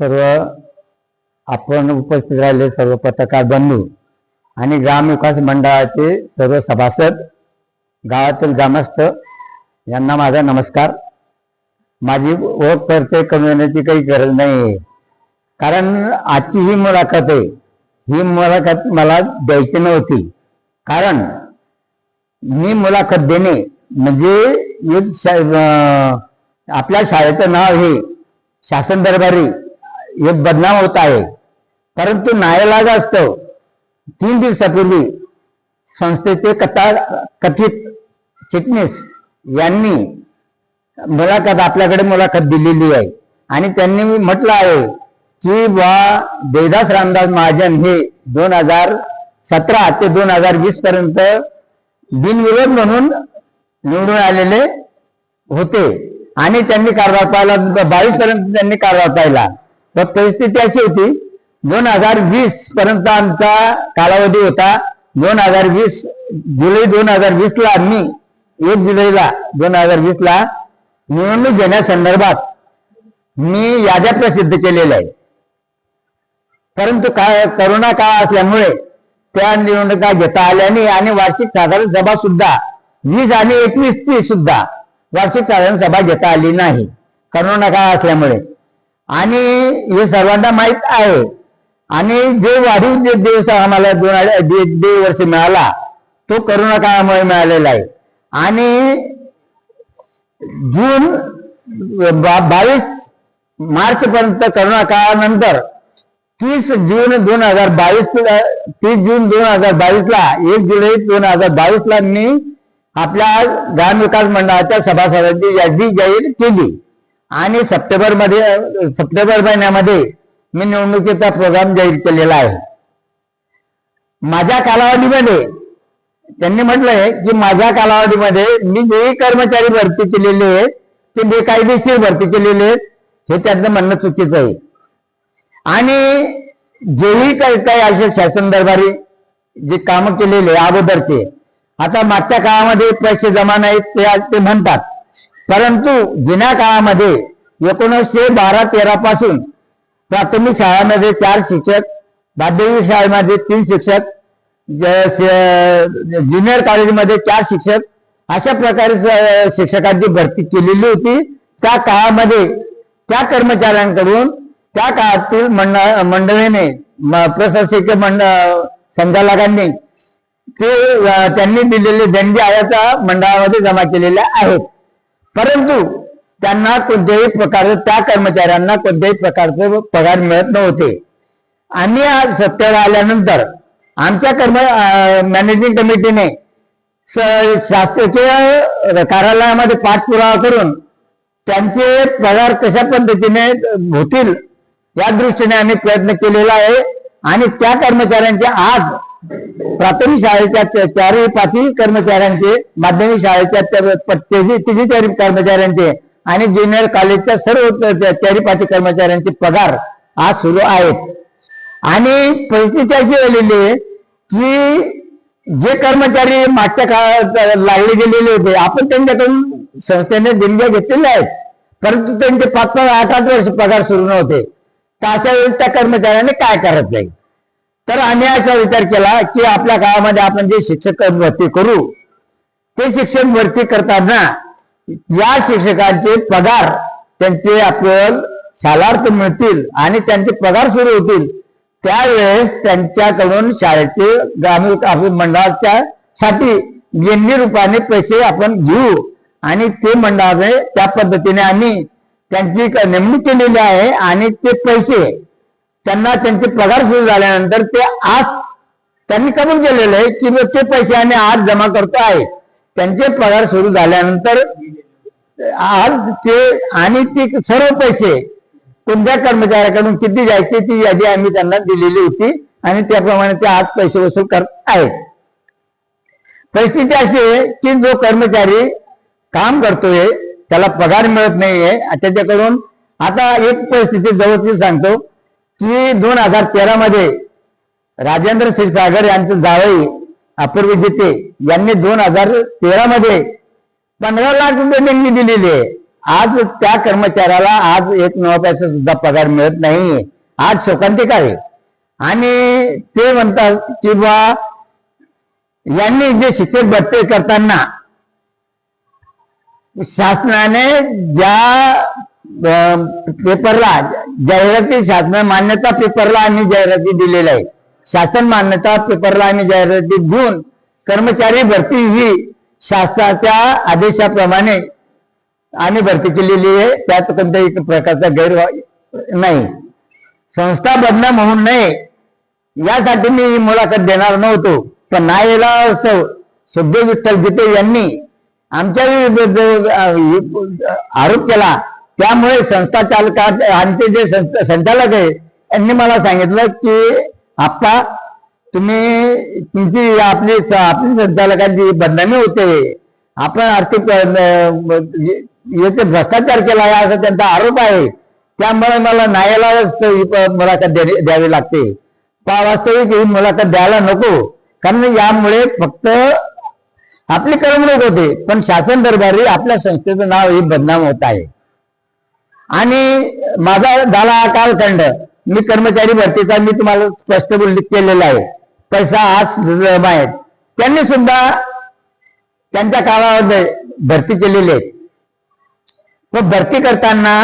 सर्व आपण उपस्थित राहिले सर्व पत्रकार बंधू आणि ग्रामविकास मंडळाचे सर्व सभासद गावातील ग्रामस्थ यांना माझा नमस्कार. माझी ओळख परिचय करून काही गरज नाही आहे. कारण आजची ही मुलाखत आहे. ही मुलाखत मला द्यायची नव्हती. कारण मी मुलाखत देणे म्हणजे आपल्या शाळेचं नाव हे शासन दरबारी हे बदनाम होत आहे. परंतु नायलाज असतो. तीन दिवसापूर्वी संस्थेचे कथा कथित चिटणीस यांनी मुलाखत आपल्याकडे मुलाखत दिलेली आहे. आणि त्यांनी म्हटलं आहे की बा देवदास रामदास महाजन हे दोन हजार सतरा ते दोन हजार वीस पर्यंत बिनविरोध म्हणून निवडून आलेले होते. आणि त्यांनी कारभार पाहिला बावीस पर्यंत त्यांनी कारभार पाहिला. तर परिस्थिती अशी होती दोन हजार वीस पर्यंत आमचा कालावधी होता. दोन हजार वीस जुलै दोन हजार वीस ला आम्ही एक जुलैला दोन हजार वीस ला निवडणूक घेण्यासंदर्भात मी याद्या प्रसिद्ध केलेल्या आहे परंतु काय करोना काळ असल्यामुळे त्या निवडणुका घेता आल्या नाही आणि वार्षिक साधारण सभा सुद्धा वीस आणि एकवीस ची सुद्धा वार्षिक साधारण सभा घेता आली नाही. करोना काळ असल्यामुळे. आणि हे सर्वांना माहीत आहे. आणि जे वाढीव जे दिवस आम्हाला दोन दीड वर्ष मिळाला तो करोना काळामुळे मिळालेला आहे. आणि जून बा- बावीस मार्च पर्यंत करोना काळानंतर तीस जून दोन हजार बावीस तीस जून दोन हजार बावीस ला एक जुलै दोन हजार बावीस ला मी आपल्या ग्राम विकास मंडळाच्या सभासदांची यादी जाहीर केली. आणि सप्टेंबरमध्ये सप्टेंबर महिन्यामध्ये मी निवडणुकीचा प्रोग्राम जाहीर केलेला आहे. माझ्या कालावधीमध्ये त्यांनी म्हटलंय की माझ्या कालावधीमध्ये मी जे कर्मचारी भरती केलेले आहेत ते बेकायदेशीर भरती केलेले आहेत हे त्यांचं म्हणणं चुकीचं आहे. आणि जेही काही काही असे शासन दरबारी जे काम केलेले अगोदरचे आता मागच्या काळामध्ये पैसे जमा नाहीत ते ते म्हणतात. परंतु जुन्या काळामध्ये एकोणीसशे बारा तेरा पासून प्राथमिक शाळांमध्ये चार शिक्षक माध्यमिक शाळेमध्ये तीन शिक्षक ज्युनियर कॉलेजमध्ये चार शिक्षक अशा प्रकारे शिक्षकांची भरती केलेली होती. त्या काळामध्ये त्या कर्मचाऱ्यांकडून त्या काळातील मंडळ मंडळीने म- प्रशासकीय मंडळ संचालकांनी ते त्यांनी दिलेले देणगी आयाचा मंडळामध्ये जमा केलेल्या आहेत. परंतु त्यांना कोणत्याही प्रकारचं त्या कर्मचाऱ्यांना कोणत्याही प्रकारचे पगार मिळत नव्हते. आम्ही आज सत्तेवर आल्यानंतर आमच्या कर्म मॅनेजिंग कमिटीने शासकीय कार्यालयामध्ये पाठपुरावा करून त्यांचे पगार कशा पद्धतीने होतील या दृष्टीने आम्ही प्रयत्न केलेला आहे. आणि त्या कर्मचाऱ्यांचे आज प्राथमिक शाळेच्या चारही पाचही कर्मचाऱ्यांचे माध्यमिक शाळेच्या त्या- तिन्ही तिघी चारी कर्मचाऱ्यांचे आणि ज्युनियर कॉलेजच्या सर्व चारी पाचही कर्मचाऱ्यांचे पगार आज सुरू आहेत. आणि परिस्थिती अशी झालेली आहे की जे कर्मचारी मागच्या काळात लागले गेलेले होते आपण त्यांच्याकडून संस्थेने देणग्या घेतलेल्या आहेत. परंतु त्यांचे पाच पाच आठ आठ वर्ष पगार सुरू नव्हते. तर अशा वेळेस त्या कर्मचाऱ्याने काय करत नाही? तर आम्ही असा विचार केला की आपल्या गावामध्ये आपण जे शिक्षक भरती करू ते शिक्षक भरती करताना या शिक्षकांचे पगार त्यांचे आपल्याला शालार्थ मिळतील आणि त्यांचे पगार सुरू होतील त्यावेळेस त्यांच्याकडून शाळेचे ग्रामीण मंडळाच्या साठी गिरणी रूपाने पैसे आपण घेऊ आणि ते मंडळाने त्या पद्धतीने आम्ही त्यांची नेमणूक केलेली आहे आणि ते पैसे त्यांना त्यांचे पगार सुरू झाल्यानंतर ते आज त्यांनी कबूल केलेलं आहे की ते पैसे आम्ही आज जमा करतो आहे. त्यांचे पगार सुरू झाल्यानंतर आज ते आणि ते सर्व पैसे कोणत्या कर्मचाऱ्याकडून किती जायचे ती यादी आम्ही त्यांना दिलेली होती आणि त्याप्रमाणे ते आज पैसे वसूल करत आहेत. परिस्थिती अशी आहे की जो कर्मचारी काम करतोय त्याला पगार मिळत नाहीये. त्याच्याकडून आता एक परिस्थिती जवळची सांगतो. की दोन हजार तेरा मध्ये राजेंद्र क्षीरसागर यांचं जावई अपूर्व जिते यांनी दोन हजार तेरा मध्ये पंधरा लाख रुपये देणगी दिलेली आहे. आज त्या कर्मचाऱ्याला आज एक नवा पैसा सुद्धा पगार मिळत नाहीये आज शोकांतिक आहे. आणि ते म्हणतात की बा यांनी जे शिक्षक भरती करताना शासनाने ज्या पेपरला जाहिराती शासन मान्यता पेपरला आम्ही जाहिराती दिलेल्या आहे शासन मान्यता पेपरला आम्ही जाहिराती घेऊन कर्मचारी भरती ही शासनाच्या आदेशाप्रमाणे आम्ही भरती केलेली आहे. त्यात कोणत्याही प्रकारचा गैर नाही. संस्था बदनाम होऊ नये. यासाठी मी मुलाखत देणार नव्हतो. पण नायला असो सुखदेव विठ्ठल गीते यांनी आमच्या आरोप केला त्यामुळे संस्था चालका आमचे जे संचालक आहे त्यांनी मला सांगितलं की आप्पा तुम्ही तुमची आपली आपली संचालकांची बदनामी होते. आपण आर्थिक याचे भ्रष्टाचार केला आहे असा त्यांचा आरोप आहे. त्यामुळे मला न्यायालयात ही मुलाखत द्यावी लागते. वास्तविक ही मुलाखत द्यायला नको. कारण यामुळे फक्त आपली करमणूक होते. पण शासन दरबारी आपल्या संस्थेचं नाव हे बदनाम होत आहे. आणि माझा झाला हा कालखंड. मी कर्मचारी भरतीचा मी तुम्हाला स्पष्ट उल्लेख केलेला आहे. पैसा आज आहेत त्यांनी सुद्धा त्यांच्या काळामध्ये भरती केलेली आहे पण भरती करताना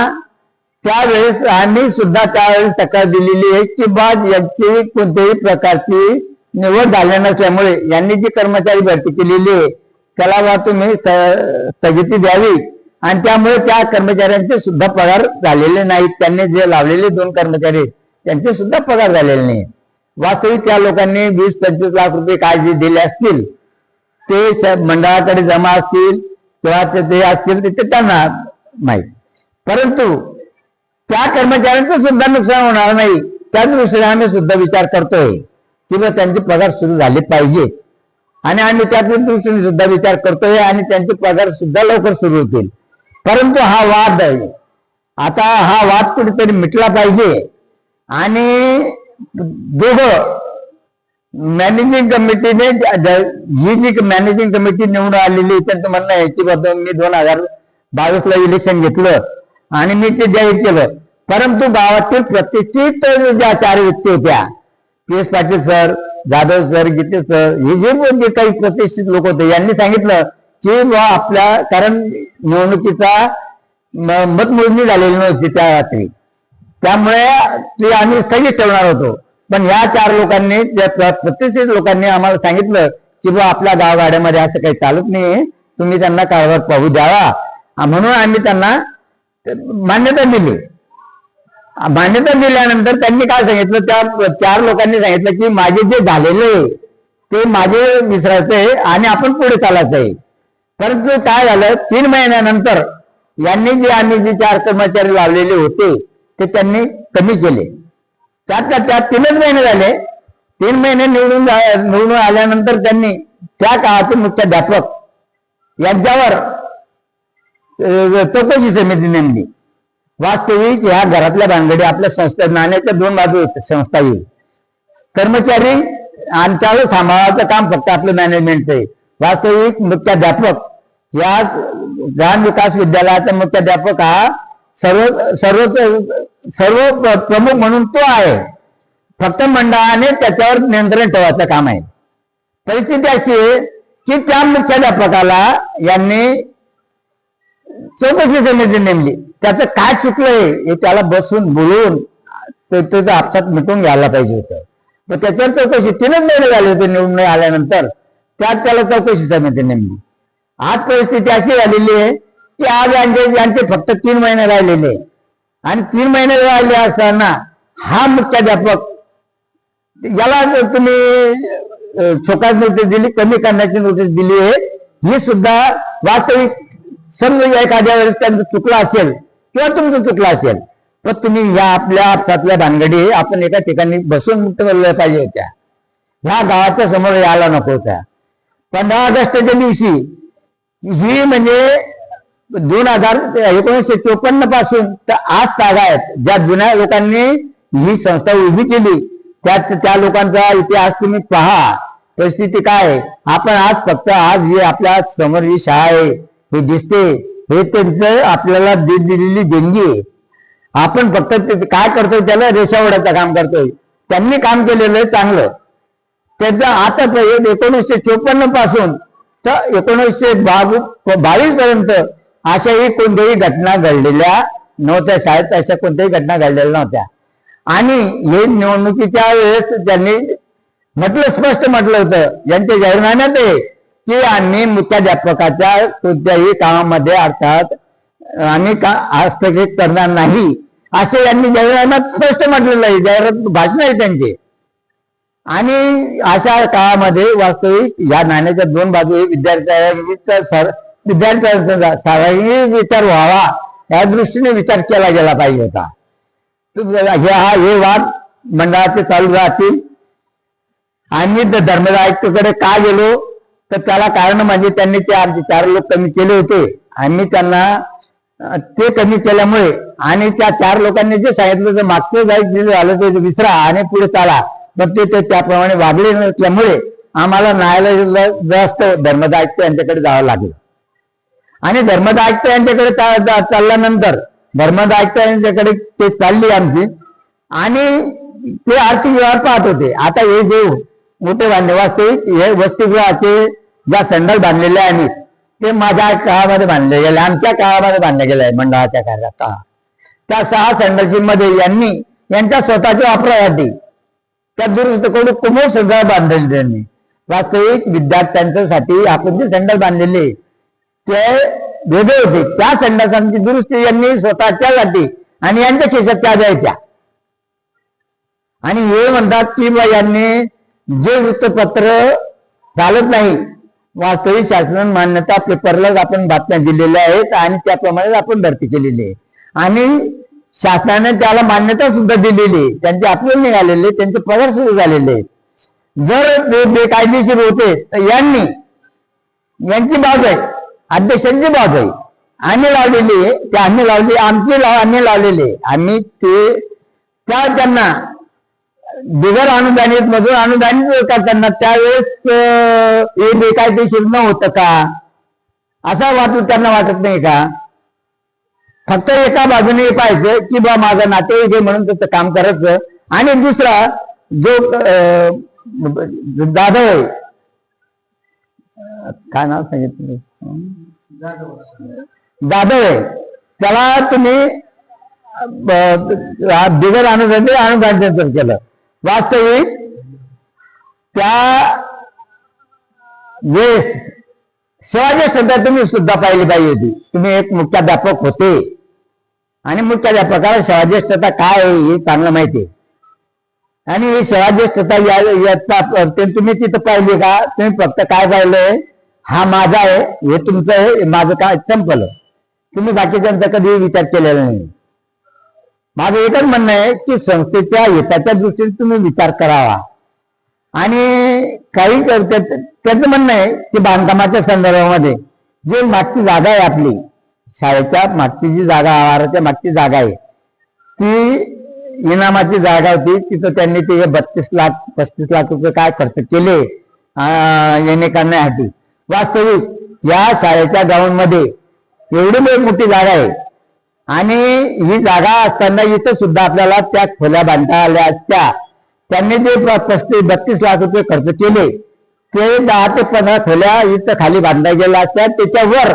त्यावेळेस आम्ही सुद्धा त्यावेळेस तक्रार दिलेली आहे की बा यांची कोणत्याही प्रकारची निवड झाल्या नसल्यामुळे यांनी जी कर्मचारी भरती केलेली आहे त्याला बा तुम्ही स्थगिती द्यावी. आणि त्यामुळे त्या कर्मचाऱ्यांचे सुद्धा पगार झालेले नाहीत. त्यांनी जे लावलेले दोन कर्मचारी त्यांचे सुद्धा पगार झालेले नाही वास्तविक त्या लोकांनी वीस पंचवीस लाख रुपये काय जे दिले असतील ते मंडळाकडे जमा असतील किंवा ते असतील ते त्यांना माहीत. परंतु त्या कर्मचाऱ्यांचं सुद्धा नुकसान होणार नाही. त्या दृष्टीने आम्ही सुद्धा विचार करतोय की बा त्यांचे पगार सुरू झाले पाहिजे. आणि आम्ही त्या दृष्टीने सुद्धा विचार करतोय आणि त्यांचे पगार सुद्धा लवकर सुरू होतील. परंतु हा वाद आहे. आता हा वाद कुठेतरी मिटला पाहिजे. आणि दोघं मॅनेजिंग कमिटीने ज- ही जी मॅनेजिंग कमिटी निवडून आलेली त्यांचं म्हणणं आहे की बाबा मी दोन हजार बावीस ला इलेक्शन घेतलं आणि मी ते जाहीर केलं. परंतु गावातील प्रतिष्ठित ज्या चार व्यक्ती होत्या P S Patil sir Jadhav sir Gite sir हे जे जे काही प्रतिष्ठित लोक होते यांनी सांगितलं की बा आपल्या कारण निवडणुकीचा म- मतमोजणी झालेली नव्हती त्या रात्री. त्यामुळे ते आम्ही स्थगित ठेवणार होतो. पण या चार लोकांनी त्या प्रतिष्ठित लोकांनी आम्हाला सांगितलं की बा आपल्या गावगाड्यामध्ये असं काही चालत नाही तुम्ही त्यांना कारभार पाहू द्यावा. म्हणून आम्ही त्यांना मान्यता दिली. मान्यता दिल्यानंतर त्यांनी काय सांगितलं? त्या चार लोकांनी सांगितलं की माझे जे झालेले ते माझे विसरायचं आहे आणि आपण पुढे चालायचं आहे. परंतु काय झालं? तीन महिन्यानंतर यांनी जे आम्ही जे चार कर्मचारी लावलेले होते ते त्यांनी कमी केले. त्यात त्यात तीनच महिने झाले. तीन महिने निवडून निवडून आल्यानंतर त्यांनी त्या काळाचे मुख्याध्यापक यांच्यावर चौकशी समिती नेमली. वास्तविक ह्या घरातल्या भानगडी आपल्या संस्था नाण्याच्या दोन बाजू संस्था येईल. कर्मचारी आमच्यावर सांभाळाचं काम फक्त आपलं मॅनेजमेंटचं आहे. वास्तविक मुख्याध्यापक या ग्राम विकास विद्यालयाचा मुख्याध्यापक हा सर्व सर्व सर्व प्रमुख म्हणून तो आहे. फक्त मंडळाने त्याच्यावर नियंत्रण ठेवायचं काम आहे. परिस्थिती अशी आहे की त्या मुख्याध्यापकाला यांनी चौकशी समिती नेमली. त्याचं काय चुकलंय हे त्याला बसून बोलून ते- त्याचं आपसात मिटून घ्यायला पाहिजे होतं. मग त्याच्यावर चौकशी तीनच निर्णय झाले होते निवडणूक आल्यानंतर. त्यात त्याला चौकशी समिती नेमली. आज परिस्थिती अशी झालेली आहे की आज यांचे यांचे फक्त तीन महिने राहिलेले आणि तीन महिने राहिले असताना हा मुख्याध्यापक याला जर तुम्ही छोका नोटीस दिली कमी करण्याची नोटीस दिली आहे ही सुद्धा वास्तविक समजा एखाद्या वेळेस त्यांचं चुकलं असेल किंवा तुमचं चुकलं असेल तर तुम्ही या आपल्या आपसातल्या भानगडी आपण एका ठिकाणी बसून मुक्त पाहिजे होत्या. ह्या गावाच्या समोर यायला नको होत्या. पंधरा ऑगस्टच्या दिवशी ही म्हणजे दोन हजार एकोणीसशे चोपन्नपासून तर आज जागा आहेत. ज्या जुन्या लोकांनी ही संस्था उभी केली त्यात त्या लोकांचा इतिहास तुम्ही पहा. परिस्थिती काय? आहे? आपण आज फक्त आज जी आपल्यासमोर जी शाळा आहे. हे दिसते. हे त्यांचं आपल्याला दिलेली देणगी आहे. आपण फक्त काय करतोय त्याला रेषावडाचं काम करतोय. त्यांनी काम केलेलं आहे चांगलं. त्यांचं आता एकोणीसशे चोपन्नपासून तर एकोणीसशे बावीस पर्यंत अशाही कोणत्याही घटना घडलेल्या नव्हत्या शाळेत अशा कोणत्याही घटना घडलेल्या नव्हत्या. आणि हे निवडणुकीच्या वेळेस त्यांनी म्हटलं स्पष्ट म्हटलं होतं यांच्या जाहीरनाम्यात आहे की आम्ही मुख्याध्यापकाच्या कोणत्याही कामामध्ये अर्थात आम्ही का हस्तक्षेप करणार नाही असे यांनी जाहीरनाम्यात स्पष्ट म्हटलेलं आहे. जाहिरात भाषण आहे त्यांचे. आणि अशा काळामध्ये वास्तविक या नाण्याच्या दोन बाजू विद्यार्थ्या विद्यार्थ्यांचा विद्यार्थ्यांचा सार्वजनिक विचार व्हावा या दृष्टीने विचार केला गेला पाहिजे होता. हे हा हे वाद मंडळाचे चालू राहतील. आम्ही ध- आयुक्तकडे का गेलो? तर त्याला कारण म्हणजे त्यांनी ते आमचे चार लोक कमी केले होते. आम्ही त्यांना ते कमी केल्यामुळे आणि त्या चार लोकांनी जे सांगितलं तर मागचं जाईल झालं ते विसरा आणि पुढे चाला. पण ते ते त्याप्रमाणे वागले नसल्यामुळे आम्हाला न्यायालयाला जास्त धर्मदाय यांच्याकडे जावं लागलं. आणि धर्मदाय यांच्याकडे चालल्यानंतर धर्मदाय यांच्याकडे ते चालली आमची. आणि ते आर्थिक व्यवहार पाहत होते. आता हे जे मोठे बांधले वास्तविक हे वसतिगृहाचे ज्या संडास बांधलेले आहेत ते माझ्या काळामध्ये बांधले गेले आमच्या काळामध्ये बांधले गेले आहे मंडळाच्या कार्यात. त्या सहा संडाशीमध्ये यांनी यांच्या स्वतःच्या वापरासाठी त्या दुरुस्त करून कुमोर संडास बांधले त्यांनी. वास्तविक विद्यार्थ्यांच्यासाठी आपण जे संडास बांधलेले ते वेगळे होते. त्या संडासांची दुरुस्ती यांनी स्वतःच्या साठी आणि यांच्या शेषात त्या द्यायच्या. आणि हे म्हणतात की बा यांनी जे वृत्तपत्र चालत नाही वास्तविक शासन मान्यता पेपरलाच आपण बातम्या दिलेल्या आहेत आणि त्याप्रमाणेच आपण भरती केलेली आहे. आणि शासनाने त्याला मान्यता सुद्धा दिलेली त्यांचे अपलोड निघालेले त्यांचे पगार सुरू झालेले जर ते बेकायदेशीर होते तर यांनी यांची बाब आहे अध्यक्षांची बाब आहे. आम्ही लावलेली आहे ते आम्ही लावली आमची लाव आम्ही लावलेले आम्ही ते त्या त्यांना बिगर अनुदानित मधून अनुदानित होता त्यांना त्यावेळेस हे बेकायदेशीर न होतं का? असा वाटू त्यांना वाटत नाही का? फक्त एका बाजूने पाहायचं की बा माझा नातेवाईक आहे म्हणून त्याचं काम करायचं. आणि दुसरा जो अं, आहे. काय नाव सांगितलं? जाधव आहे. त्याला तुम्ही अं, बिगर अनुदान अनुदान केलं. वास्तविक त्या वेळेस शिवाजी सध्या तुम्ही सुद्धा पाहिली पाहिजे होती. तुम्ही एक मुख्याध्यापक होते. आणि मग मुख्याध्यापकाला शिवाज्येष्ठता काय आहे हे चांगलं माहिती आहे. आणि ही शिवाज्येष्ठता या तुम्ही तिथं पाहिली का? तुम्ही फक्त काय पाहिलंय? हा माझा आहे हे तुमचं आहे माझं काय संपलं. तुम्ही बाकीच्यांचा कधी विचार केलेला नाही. माझं एकच म्हणणं आहे की संस्थेच्या हिताच्या दृष्टीने तुम्ही विचार करावा. आणि काही त्याचं म्हणणं आहे की बांधकामाच्या संदर्भामध्ये जे मागची जागा आहे आपली शाळेच्या मागची जी जागा आवाराच्या मागची जागा आहे ती इनामाची जागा होती. तिथं त्यांनी ते बत्तीस लाख पस्तीस लाख रुपये काय खर्च केले येणे करण्यासाठी. वास्तविक या शाळेच्या ग्राउंडमध्ये एवढी मोठी मोठी जागा आहे. आणि ही जागा असताना इथं सुद्धा आपल्याला त्या खोल्या बांधता आल्या असत्या. त्यांनी जे पस्तीस बत्तीस लाख रुपये खर्च केले ते दहा ते पंधरा खोल्या इथं खाली बांधल्या गेल्या असत्या. त्याच्यावर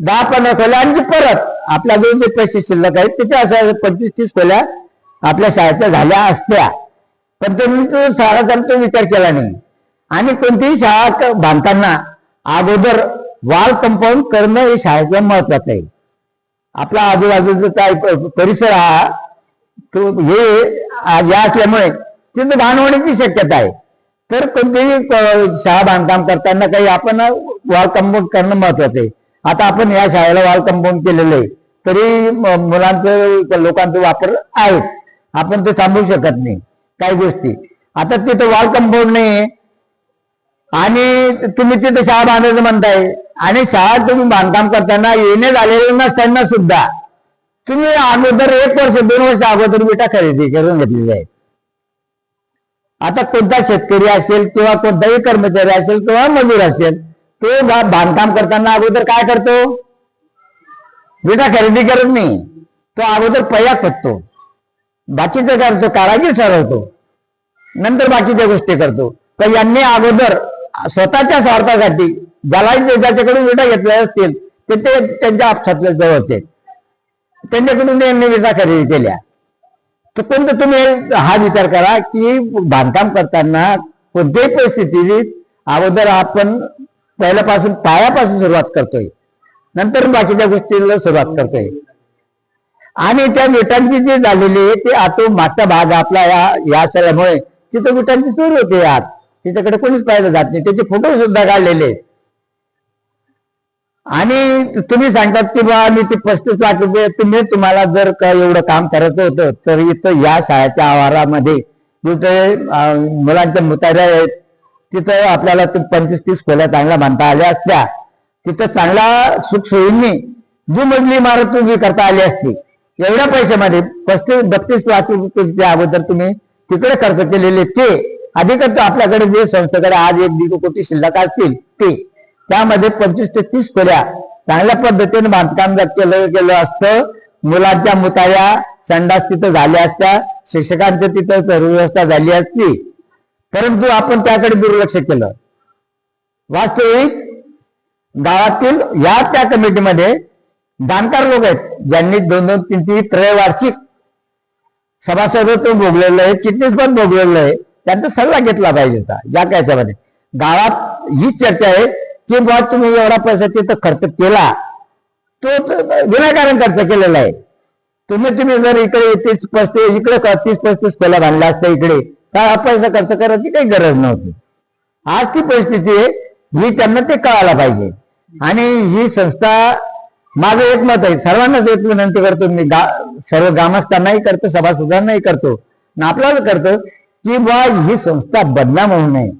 दहा पंधरा खोल्या आणि परत आपल्या दोन जे पैसे शिल्लक आहेत. त्याच्या असं पंचवीस तीस खोल्या आपल्या शाळेच्या झाल्या असत्या. पण तुम्ही तो सारा तो विचार केला नाही. आणि कोणतीही शाळा बांधताना अगोदर वाल कंपाऊंड करणं हे शाळेचं महत्वाचं आहे. आपला आजूबाजूचा काय परिसर हा तो हे या असल्यामुळे तिथं भान होण्याची शक्यता आहे. तर कोणतेही शाळा बांधकाम करताना काही आपण वाल कंपाऊंड करणं महत्वाचं आहे. आता आपण या शाळेला वॉल कंपाऊंड केलेलं आहे. तरी मुलांचं लोकांचा वापर आहे. आपण ते थांबवू शकत नाही. काही गोष्टी. आता तिथं वॉल कंपाऊंड नाही आणि तुम्ही तिथं शाळा बांधायचं म्हणताय. आणि शाळा तुम्ही बांधकाम करताना येणे झालेले नसताना सुद्धा तुम्ही अगोदर एक वर्ष दोन वर्ष अगोदर विटा खरेदी करून घेतलेली आहे आता कोणता शेतकरी असेल किंवा कोणताही कर्मचारी असेल किंवा मजूर असेल तो बांधकाम करताना अगोदर काय करतो? विटा खरेदी करत नाही. तो अगोदर पहिला करतो बाकीचं करतो काळाजी ठरवतो. नंतर बाकीच्या गोष्टी करतो. तर यांनी अगोदर स्वतःच्या स्वार्थासाठी ज्यालाही ज्याच्याकडून विटा घेतल्या असतील ते ते त्यांच्या आपसातल्या जवळचे त्यांच्याकडून यांनी विटा खरेदी केल्या. तर कोणतं तुम्ही हा विचार करा की बांधकाम करताना कोणत्याही परिस्थितीत अगोदर आपण पहिल्यापासून पायापासून सुरुवात करतोय. नंतर बाकीच्या गोष्टीला सुरुवात करतोय. आणि त्या विटांची जी झालेली आहे ते आता मागचा भाग आपला या या असल्यामुळे तिथं विटांची चोरी होते आत तिच्याकडे कोणीच पाहिलं जात नाही. त्याचे फोटो सुद्धा काढलेले आहेत. आणि तुम्ही सांगतात की बा मी ते पस्तीस लाख रुपये तुम्ही तुम्हाला जर का एवढं काम करायचं होतं तर इथं या शाळेच्या आवारामध्ये मुलांच्या मुताऱ्या आहेत. तिथं आपल्याला ते पंचवीस तीस खोल्या चांगल्या बांधता आल्या असत्या. तिथं चांगला सुखसोयींनी जी इमारत उभी करता आली असती. एवढ्या पैशामध्ये पस्तीस बत्तीस लाख रुपये अगोदर तुम्ही तिकडे खर्च केलेले ते अधिकच आपल्याकडे जे संस्थेकडे आज एक दीड कोटी शिल्लक असतील ते त्यामध्ये पंचवीस ते तीस खोल्या चांगल्या पद्धतीने बांधकाम केलं गेलं असतं मुलांच्या मुताया संडास तिथं झाल्या असत्या शिक्षकांच्या तिथं व्यवस्था झाली असती परंतु आपण त्याकडे दुर्लक्ष केलं. वास्तविक गावातील या त्या कमिटीमध्ये जाणकार लोक आहेत ज्यांनी दोन दोन तीन तीन त्रयवार्षिक सभासद तो भोगलेलं आहे चिटणीस पण भोगलेलं आहे. त्यांचा सल्ला घेतला पाहिजे होता या कायच्यामध्ये गावात ही चर्चा आहे की बाबा तुम्ही एवढा पैसा तिथं खर्च केला तो विनाकारण खर्च केलेला आहे. तुम्ही तुम्ही जर इकडे तीस पस्तीस इकडे तीस पस्तीस खोल्या बांधला असता इकडे तर पैसा खर्च करायची काही गरज नव्हती. आज ती परिस्थिती आहे ही त्यांना ते कळायला पाहिजे. आणि ही संस्था माझं एक मत आहे सर्वांनाच एक विनंती करतो मी गा सर्व ग्रामस्थांनाही करतो सभासदांनाही करतो आणि आपल्याला करतो की बा ही संस्था बदनाम होऊ नये.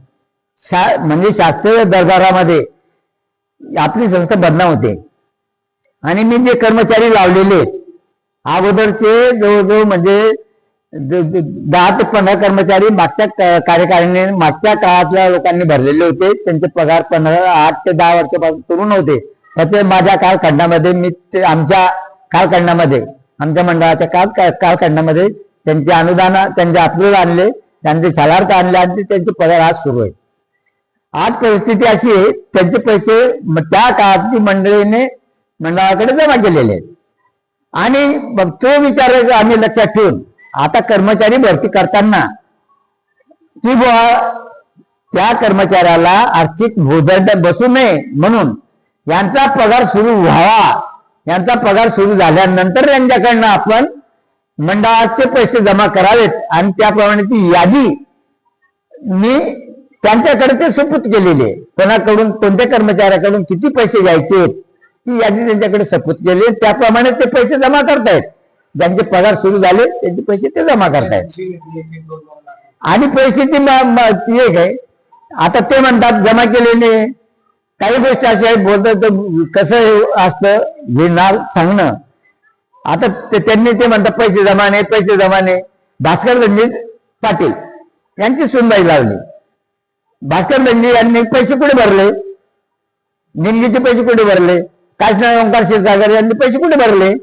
शा म्हणजे शास्त्रीय दरबारामध्ये आपली संस्था बदनाम होते. आणि मी जे कर्मचारी लावलेले अगोदरचे जवळजवळ म्हणजे दहा ते पंधरा कर्मचारी मागच्या कार्यकारिणी मागच्या काळातल्या लोकांनी भरलेले होते. त्यांचे पगार पंधरा आठ ते दहा वर्षापासून सुरू नव्हते. त्याचे माझ्या कालखंडामध्ये मी ते आमच्या कालखंडामध्ये आमच्या मंडळाच्या काल का- कालखंडामध्ये त्यांचे अनुदान त्यांचे अप्रूव्हल आणले त्यांचे शालार्थ आणले आणि त्यांचे पगार आज सुरू आहे. आज परिस्थिती अशी आहे त्यांचे पैसे त्या काळातली मंडळीने मंडळाकडे जमा केलेले आहेत. आणि मग तो विचार आम्ही लक्षात ठेवून आता कर्मचारी भरती करताना की बुवा त्या कर्मचाऱ्याला आर्थिक भोदंड बसू नये म्हणून यांचा पगार सुरू व्हावा. यांचा पगार सुरू झाल्यानंतर यांच्याकडनं आपण मंडळाचे पैसे जमा करावेत आणि त्याप्रमाणे ती यादी मी त्यांच्याकडे ते सुपूत केलेली आहे. कोणाकडून कोणत्या कर्मचाऱ्याकडून किती पैसे घ्यायचे ती यादी त्यांच्याकडे सपूत केली आहे. त्याप्रमाणे ते पैसे जमा करतायत. ज्यांचे पगार सुरू झाले त्यांचे पैसे ते जमा करतायत. आणि परिस्थिती ती एक आहे आता ते म्हणतात जमा केलेले काही गोष्टी अशी आहेत बोलतात तर कसं असतं हे नाव सांगणं. आता ते- त्यांनी ते म्हणतात पैसे जमा नाही पैसे जमा नाही भास्कर रणजित पाटील यांची सुनबाई लावली. भास्कर रणजित यांनी पैसे कुठे भरले? निमगीचे पैसे कुठे भरले? काशना ओंकार क्षीरसागर यांनी पैसे कुठे भरले?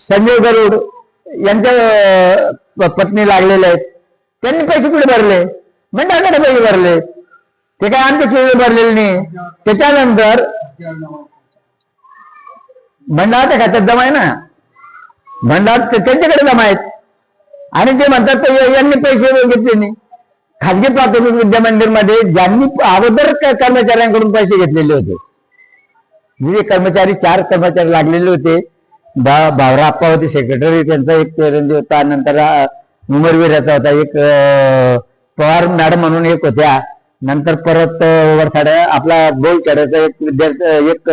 संजय गरुड यांच्या पत्नी लागलेले आहेत. त्यांनी पैसे कुठे भरले? मंडळाकडे पैसे भरले. ते काय आमच्या चेहरे भरलेले नाही. त्याच्यानंतर मंडळाच्या खात्यात जमा आहे ना? भंडार त्यांच्याकडे जमा आहेत. आणि ते म्हणतात तर यांनी पैसे घेतले नाही. खाजगी प्राथमिक विद्या मंदिरमध्ये ज्यांनी अगोदर कर्मचाऱ्यांकडून पैसे घेतलेले होते. म्हणजे कर्मचारी चार कर्मचारी लागलेले होते. बा भावराप्पा होते सेक्रेटरी त्यांचा एक चिरंजीव होता नंतर अं, उमरवीर याचा होता एक पवार मॅडम म्हणून एक होत्या. नंतर परत अं, वरसाड्या आपला गोल चढायचा एक विद्यार्थी एक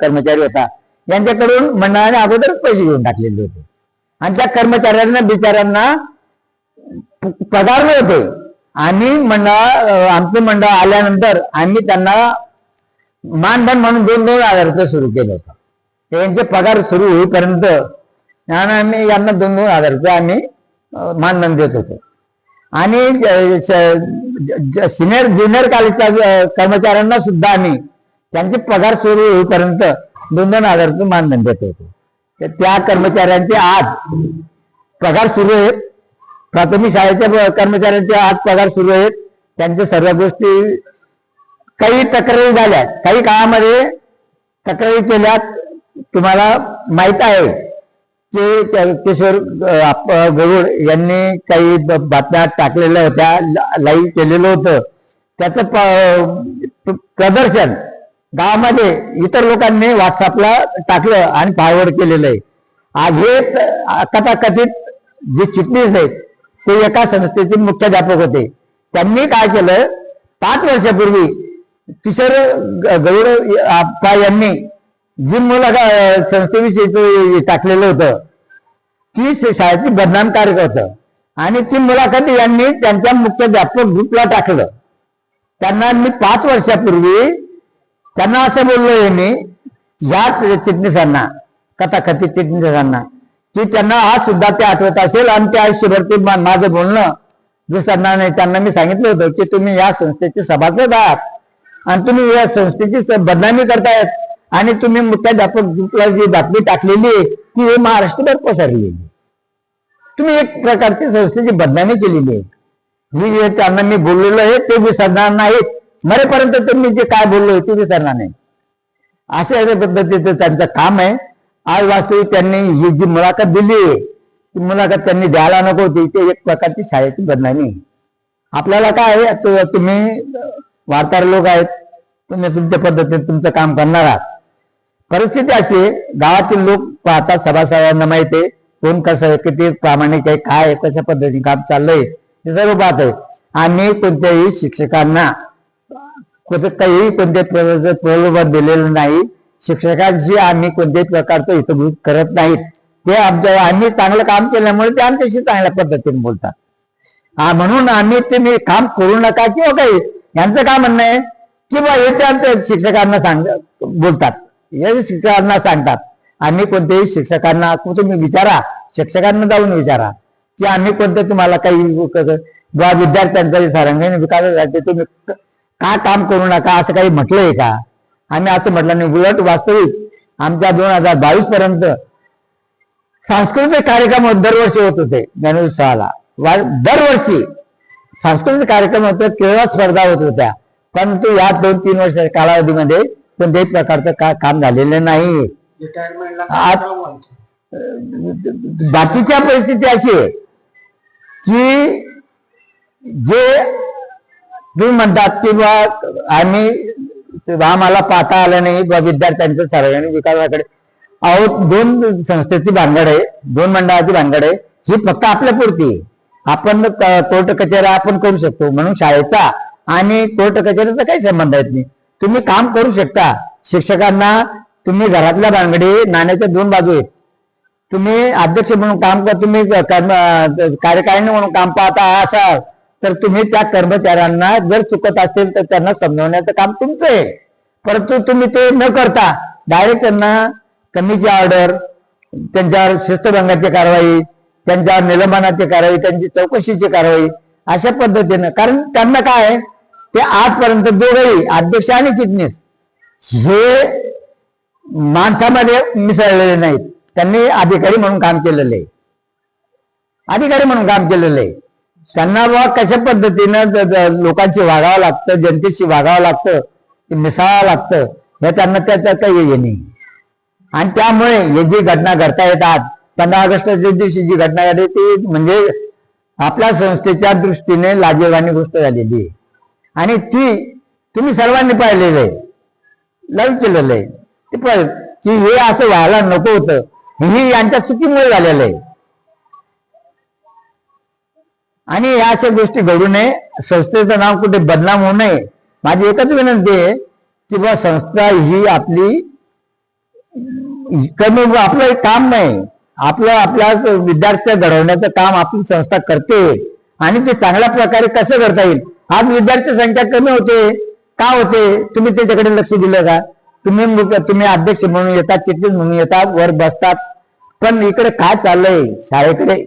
कर्मचारी होता. यांच्याकडून मंडळाने अगोदरच पैसे घेऊन टाकलेले होते. आणि त्या कर्मचाऱ्यांना बिचाऱ्यांना पगार नव्हते. आणि मंडळ आमचं मंडळ आल्यानंतर आम्ही त्यांना मानधन म्हणून दोन दोन हजार रुपये सुरू केलं होतं. त्यांचे पगार सुरू होईपर्यंत आणि आम्ही यांना दोन दोन हजार रुपये आम्ही मानधन देत होतो. आणि सिनियर ज्युनियर कॉलेजच्या कर्मचाऱ्यांना सुद्धा आम्ही त्यांचे पगार सुरू होईपर्यंत दोन दोन हजार रुपये मानधन देत होतो. तर त्या कर्मचाऱ्यांचे आज पगार सुरू आहेत. प्राथमिक शाळेच्या कर्मचाऱ्यांचे आज पगार सुरू आहेत. त्यांच्या सर्व गोष्टी काही तक्रारी झाल्या. काही काळामध्ये तक्रारी केल्यात. तुम्हाला माहीत आहे की किशोर आप- गरुड यांनी काही बातम्या टाकलेल्या होत्या. ला- लाईव्ह केलेलं होतं. त्याचं प- प्रदर्शन गावामध्ये इतर लोकांनी व्हॉट्सअपला टाकलं आणि फॉरवर्ड केलेलं आहे. आज हे त- कथाकथित जे चिटणीस आहेत ते एका संस्थेचे मुख्याध्यापक होते. त्यांनी काय केलं? पाच वर्षापूर्वी किशोर गौरव आप्पा यांनी जी मुलं संस्थेविषयी टाकलेलं होतं. ती श- शाळेची बदनामकारक होतं. आणि ती मुलाखत यांनी त्यांच्या मुख्याध्यापक ग्रुपला टाकलं. त्यांना मी पाच वर्षापूर्वी त्यांना असं बोललोय मी या चिटणीसांना कथाकथित चिटणीसांना की त्यांना आज सुद्धा ते आठवत असेल आणि त्या आयुष्यभर ते माझं बोलणं विसरणार नाही त्यांना मी सांगितलं होतं की तुम्ही या संस्थेचे सभासद आहात. आणि तुम्ही या संस्थेची बदनामी करतायत. आणि तुम्ही मुख्याध्यापकला जी बातमी टाकलेली आहे ती हे महाराष्ट्रभर पसरलेली आहे. तुम्ही एक प्रकारची संस्थेची बदनामी केलेली आहे. मी जे त्यांना मी बोललेलो आहे ते विसरणार नाहीत. मरेपर्यंत तर मी जे काय बोललो ते विसरणार नाही. अशा एका पद्धतीचं त्यांचं काम आहे. आज वास्तविक त्यांनी ही जी मुलाखत दिली आहे ती मुलाखत त्यांनी द्यायला नको होती. ते एक प्रकारची शाळेची बदनामी आहे. आपल्याला काय आहे तुम्ही वार्ताहर लोक आहेत तुम्ही तुमच्या पद्धतीने तुमचं काम करणार आहात. परिस्थिती अशी आहे गावातील लोक पाहतात सभासदांना माहिती आहे कोण कसं आहे किती प्रामाणिक आहे काय आहे कशा पद्धतीने काम चाललंय हे सर्व पाहत आहे. आम्ही कोणत्याही शिक्षकांना कुठे काही कोणत्याही प्रकारचं प्रलोभन दिलेलं नाही. शिक्षकांशी आम्ही कोणत्याही प्रकारचं हितभूत करत नाहीत. ते आमच्या आम्ही चांगलं काम केल्यामुळे ते आमच्याशी चांगल्या पद्धतीने बोलतात. हा म्हणून आम्ही तुम्ही काम करू नका किंवा काही यांचं काय म्हणणं आहे? किंवा हे त्या शिक्षकांना सांग बोलतात. हे शिक्षकांना सांगतात आम्ही कोणत्याही शिक्षकांना तुम्ही विचारा शिक्षकांना जाऊन विचारा की आम्ही कोणते तुम्हाला काही क- क- विद्यार्थ्यांचा विकासासाठी तुम्ही का काम करू नका असं काही म्हटलंय का? आम्ही असं म्हटलं नाही. उलट वास्तविक आमच्या दोन हजार बावीस पर्यंत सांस्कृतिक कार्यक्रम दरवर्षी होत होते गणेशोत्सवाला दरवर्षी सांस्कृतिक कार्यक्रम होते केवळ स्पर्धा होत होत्या. परंतु या दोन तीन वर्ष कालावधीमध्ये कोणत्याही प्रकारचं का काम झालेलं नाही. बाकीच्या परिस्थिती अशी आहे की जे तुम्ही म्हणतात की बा आम्ही आम्हाला पाहता आलं नाही बा विद्यार्थ्यांच्या सार्वजनिक विकासाकडे. अहो दोन संस्थेची भानगड आहे दोन मंडळाची भानगड आहे ही फक्त आपल्या पुरती आहे. आपण कोर्ट कचेऱ्या आपण करू शकतो. म्हणून शाळेचा आणि कोर्ट कचेऱ्याचा काही संबंध येत नाही. तुम्ही काम करू शकता. शिक्षकांना तुम्ही घरातल्या भांगडी नाण्याच्या दोन बाजू आहेत. तुम्ही अध्यक्ष म्हणून काम कर तुम्ही कार्यकारिणी म्हणून काम पाहता असाल तर तुम्ही त्या कर्मचाऱ्यांना जर चुकत असेल तर त्यांना समजवण्याचं काम तुमचं आहे. परंतु तुम्ही ते न करता डायरेक्ट त्यांना कमीची ऑर्डर त्यांच्यावर शिस्तभंगाची कारवाई त्यांच्या निलंबनाची कारवाई त्यांची चौकशीची कारवाई अशा पद्धतीनं. कारण त्यांना काय आहे, ते आजपर्यंत दोघंही अध्यक्ष आणि चिटणीस हे माणसामध्ये मिसळलेले नाहीत. त्यांनी अधिकारी म्हणून काम केलेलं आहे. अधिकारी म्हणून काम केलेलं आहे. त्यांना बा कशा पद्धतीनं लोकांशी वागावं लागतं जनतेशी वागावं लागतं ते मिसळावं लागतं हे त्यांना त्याचं काही हे नाही. आणि त्यामुळे हे जी घटना घडता येतात पंधरा ऑगस्टच्या दिवशी जी घटना झाली ती म्हणजे आपल्या संस्थेच्या दृष्टीने लाजीवानी गोष्ट झालेली आहे. आणि ती तुम्ही सर्वांनी पाहिलेलं आहे. लव केलेलं आहे. ते पण की हे असं व्हायला नको होतं. हे यांच्या चुकीमुळे झालेलं आहे. आणि या अशा गोष्टी घडू नये. संस्थेचं नाव कुठे बदनाम होऊ नये. माझी एकच विनंती आहे की बा संस्था ही आपली कमी आपलं एक काम नाही. आपलं आपल्या विद्यार्थ्या घडवण्याचं काम आपली संस्था करते. आणि ते चांगल्या प्रकारे कसं करता येईल? आज विद्यार्थी संख्या कमी होते. का होते? तुम्ही त्याच्याकडे लक्ष दिलं का? तुम्ही तुम्ही अध्यक्ष म्हणून येतात चिटणीस म्हणून येतात वर बसतात. पण इकडे काय चाललंय? शाळेकडे.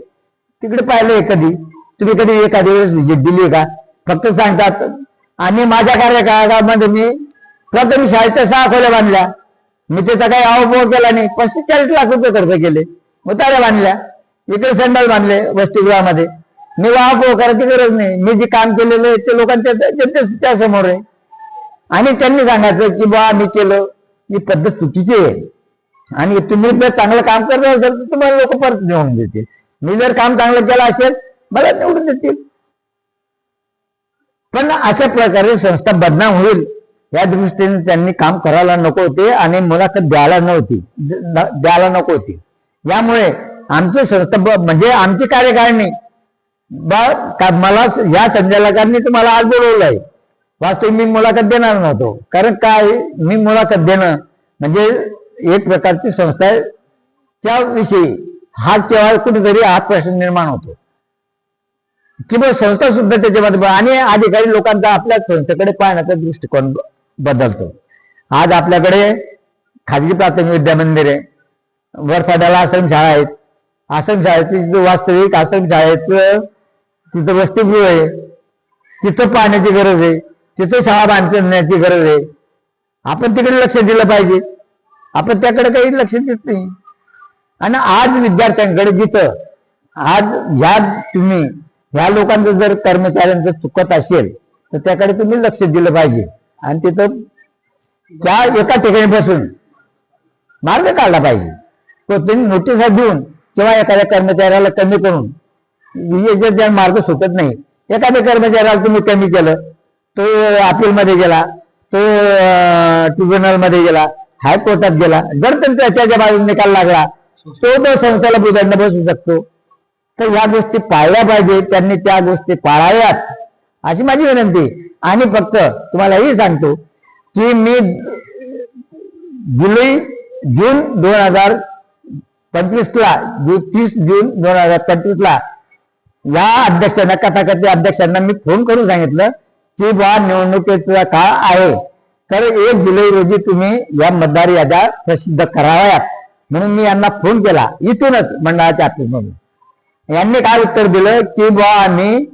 तिकडे पाहिलंय कधी तुम्ही कधी एखादी वेळेस व्हिजिट दिली का? फक्त सांगतात. आणि माझ्या कार्यकाळामध्ये मी प्राथमिक शाळेच्या सहा खोल्या बांधल्या. मी त्याचा काही अवभव केला नाही. पस्तीस चाळीस लाख रुपये खर्च केले. उतार्या बांधल्या इकडे संडाल बांधले वसतिगृहामध्ये. मी वाहपूळ करायची गरज नाही. मी जे काम केलेलं आहे ते लोकांच्या जनते त्या समोर आहे. आणि त्यांनी सांगायचं की बा मी केलं. ही पद्धत चुकीची आहे. आणि तुम्ही जर चांगलं काम करत असाल तर तुम्हाला लोक परत निवडून देतील. मी जर काम चांगलं केलं असेल मला निवडून देतील. पण अशा प्रकारे संस्था बदनाम होईल या दृष्टीने त्यांनी काम करायला नको होते आणि मुलाखत द्यायला नव्हती. द्यायला नको होती. यामुळे आमची संस्था ब- म्हणजे आमची कार्यकारिणी बा का- मला या संचालकांनी तुम्हाला आज बोलवलंय. वास्तविक मी मुलाखत देणार नव्हतो. कारण काय? मी मुलाखत देणं म्हणजे एक प्रकारची संस्था त्या विषयी हा केव्हा कुठेतरी हा प्रश्न निर्माण होतो. किंवा संस्था सुद्धा त्याच्यामध्ये आणि अधिकारी लोकांचा आपल्या संस्थेकडे पाहण्याचा दृष्टिकोन बदलतो. आज आपल्याकडे खाजगी प्राथमिक विद्या वरफाड्याला आश्रमशाळा शाळा आहेत. आश्रमशाळेची जो वास्तविक आश्रमशाळेचं तिथं वसतिगृह आहे. तिथं पाहण्याची गरज आहे. तिथं शाळा बांधण्याची गरज आहे. आपण तिकडे लक्ष दिलं पाहिजे. आपण त्याकडे काही लक्ष देत नाही. आणि आज विद्यार्थ्यांकडे जिथं आज ह्या तुम्ही ह्या लोकांचं जर कर्मचाऱ्यांचं चुकत असेल तर त्याकडे तुम्ही लक्ष दिलं पाहिजे. आणि तिथं त्या एका ठिकाणी बसून मार्ग काढला पाहिजे. त्यांनी नोटिसा देऊन किंवा एखाद्या कर्मचाऱ्याला कमी करून म्हणजे मार्ग सुटत नाही एखाद्या कर्मचाऱ्याला तुम्ही कमी केलं तो अपीलमध्ये गेला तो ट्रिब्युनलमध्ये गेला हायकोर्टात गेला जर त्यांचा त्याच्या बाजूने निकाल लागला तो तो संस्थेला बुधंड बसू शकतो. तर या गोष्टी पाळल्या पाहिजे त्यांनी त्या गोष्टी पाळाव्यात अशी माझी विनंती. आणि फक्त तुम्हाला हे सांगतो की मी जुलै जून दोन हजार पंचवीसला तीस जून दोन हजार पंचवीसला या अध्यक्षांना कथाकथी अध्यक्षांना मी फोन करून सांगितलं की बा निवडणुकीचा काळ आहे. तर एक जुलै रोजी तुम्ही या मतदार याद्या प्रसिद्ध कराव्यात. म्हणून मी यांना फोन केला. इथूनच मंडळाच्या ऑफिसमधून यांनी काय उत्तर दिलं? की बा आम्ही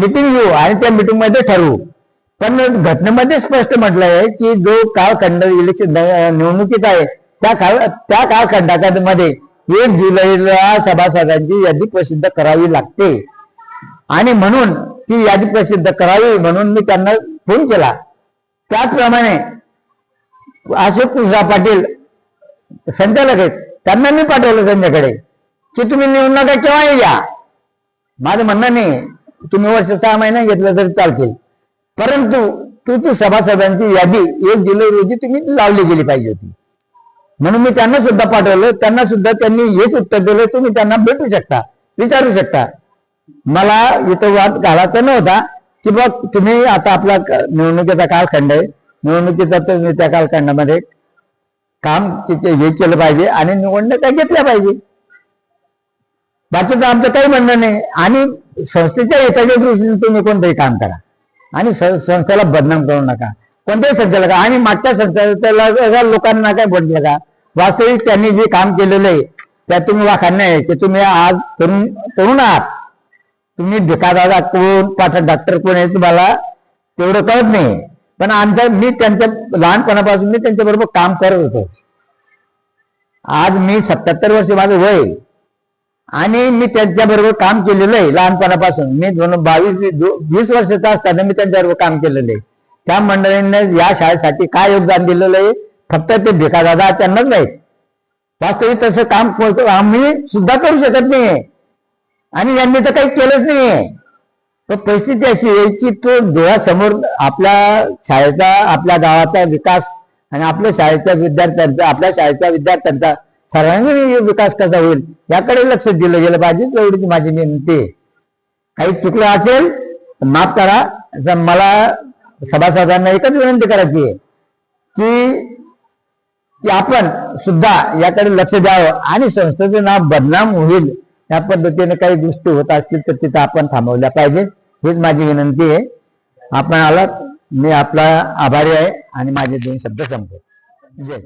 मिटिंग घेऊ आणि त्या मिटिंगमध्ये ठरवू. पण घटनेमध्ये स्पष्ट म्हटलं आहे की जो काळखंड इलेक्शन निवडणुकीत आहे त्या काळ त्या काळखंडामध्ये एक जुलैला सभासदांची यादी प्रसिद्ध करावी लागते. आणि म्हणून ती यादी प्रसिद्ध करावी म्हणून मी त्यांना फोन केला. त्याचप्रमाणे अशोक कृष्णा पाटील संचालक आहेत. त्यांना मी पाठवलं त्यांच्याकडे की तुम्ही निवडणुका केव्हाही या. माझं म्हणणं नाही तुम्ही वर्ष सहा महिना घेतलं तरी चालतील. परंतु तू ती सभासदांची यादी एक जुलै रोजी तुम्ही लावली गेली पाहिजे होती. म्हणून मी त्यांना सुद्धा पाठवलं. त्यांना सुद्धा त्यांनी हेच उत्तर दिलं. तुम्ही त्यांना भेटू शकता विचारू शकता. मला इथं वाद घालायचा नव्हता की बघ तुम्ही आता आपला निवडणुकीचा कालखंड आहे. निवडणुकीचा तुम्ही त्या कालखंडामध्ये काम हे केलं पाहिजे आणि निवडणुका घेतल्या पाहिजे. बाकीचं आमचं काही म्हणणं नाही. आणि संस्थेच्या हिताच्या दृष्टीने तुम्ही कोणतंही काम करा. आणि संस्थेला बदनाम करू नका. कोणत्याही संस्थेला आणि मागच्या संस्थेला लोकांना काय म्हटलं का वास्तविक त्यांनी जे काम केलेलं आहे त्यातून तुम्ही आहे की तुम्ही आज तरुण तरुण आहात. तुम्ही भिकादादा कोण पाठा डॉक्टर कोण आहे तुम्हाला तेवढं कळत नाही. पण आमच्या मी त्यांच्या लहानपणापासून मी त्यांच्या बरोबर काम करत होतो. आज मी सत्याहत्तर वर्ष माझं वय आणि मी त्यांच्या बरोबर काम केलेलं आहे लहानपणापासून. मी दोन बावीस वीस वर्षाचा असताना मी त्यांच्याबरोबर काम केलेलं आहे. त्या मंडळींनी या शाळेसाठी काय योगदान दिलेलं आहे? फक्त ते भिकादादा त्यांनाच नाहीत वास्तविक तसं काम करतो आम्ही सुद्धा करू शकत नाहीये. आणि यांनी तर काही केलंच नाहीये. तर परिस्थिती अशी आहे की तो डोळ्यासमोर आपल्या शाळेचा आपल्या गावाचा विकास आणि आपल्या शाळेच्या विद्यार्थ्यांचा आपल्या शाळेच्या विद्यार्थ्यांचा सर्वांगीण विकास कसा होईल याकडे लक्ष दिलं गेलं पाहिजे एवढीच माझी विनंती आहे. काही चुकलं असेल तर माफ करा. मला सभासदांना एकच विनंती करायची आहे की की आपण सुद्धा याकडे लक्ष द्यावं आणि संस्थेचं नाव बदनाम होईल या पद्धतीने काही गोष्टी होत असतील तर तिथं आपण थांबवल्या पाहिजे हीच माझी विनंती आहे. आपण आलात. मी आपला आभारी आहे आणि माझे दोन शब्द संपतो जय